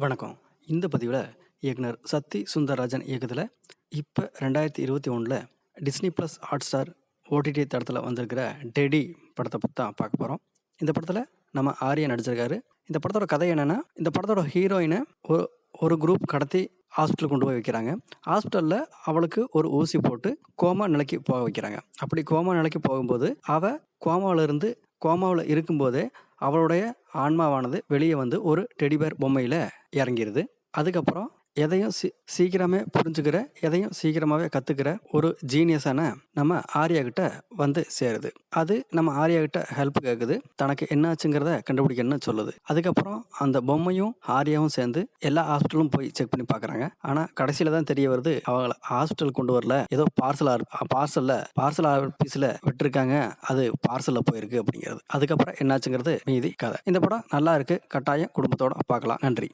வணக்கம். இந்த பதிவில் இயக்குனர் சத்தி சுந்தரராஜன் இயக்கத்தில் இப்போ ரெண்டாயிரத்தி இருபத்தி ஒன்றில் Disney plus Hotstar OTT தடத்தில் வந்திருக்கிற டெடி படத்தை பற்றி தான் பார்க்க போகிறோம் இந்த படத்தில் நம்ம ஆரியா நடிச்சிருக்காரு. இந்த படத்தோட கதை என்னென்னா இந்த படத்தோட ஹீரோயினை ஒரு ஒரு குரூப் கடத்தி ஹாஸ்பிட்டல் கொண்டு போய் வைக்கிறாங்க. ஹாஸ்பிட்டலில் அவளுக்கு ஒரு ஊசி போட்டு கோமா நிலைக்கு போக வைக்கிறாங்க. அப்படி கோமா நிலைக்கு போகும்போது அவள் கோமாவில் இருந்து கோமாவில் இருக்கும்போதே அவளுடைய ஆன்மாவானது வெளியே வந்து ஒரு டெடிபேர் பொம்மையில் இறங்கிடுது அதுக்கப்புறம் எதையும் சீ சீக்கிரமே புரிஞ்சுக்கிற எதையும் சீக்கிரமாகவே கற்றுக்கிற ஒரு ஜீனியஸான நம்ம ஆர்யா கிட்ட வந்து சேருது. அது நம்ம ஆர்யா கிட்ட ஹெல்ப் கேட்குது தனக்கு என்னாச்சுங்கிறத கண்டுபிடிக்கணும்னு சொல்லுது. அதுக்கப்புறம் அந்த பொம்மையும் ஆர்யாவும் சேர்ந்து எல்லா ஹாஸ்பிட்டலும் போய் செக் பண்ணி பார்க்குறாங்க ஆனால் கடைசியில் தான் தெரிய வருது அவங்கள ஹாஸ்பிட்டல் கொண்டு வரல. ஏதோ பார்சல் பார்சலில் பார்சல் ஆஃபீஸில் விட்டுருக்காங்க. அது பார்சலில் போயிருக்கு அப்படிங்கிறது. அதுக்கப்புறம் என்னாச்சுங்கிறது மீதி கதை. இந்த படம் நல்லா இருக்கு. கட்டாயம் குடும்பத்தோட பார்க்கலாம் நன்றி.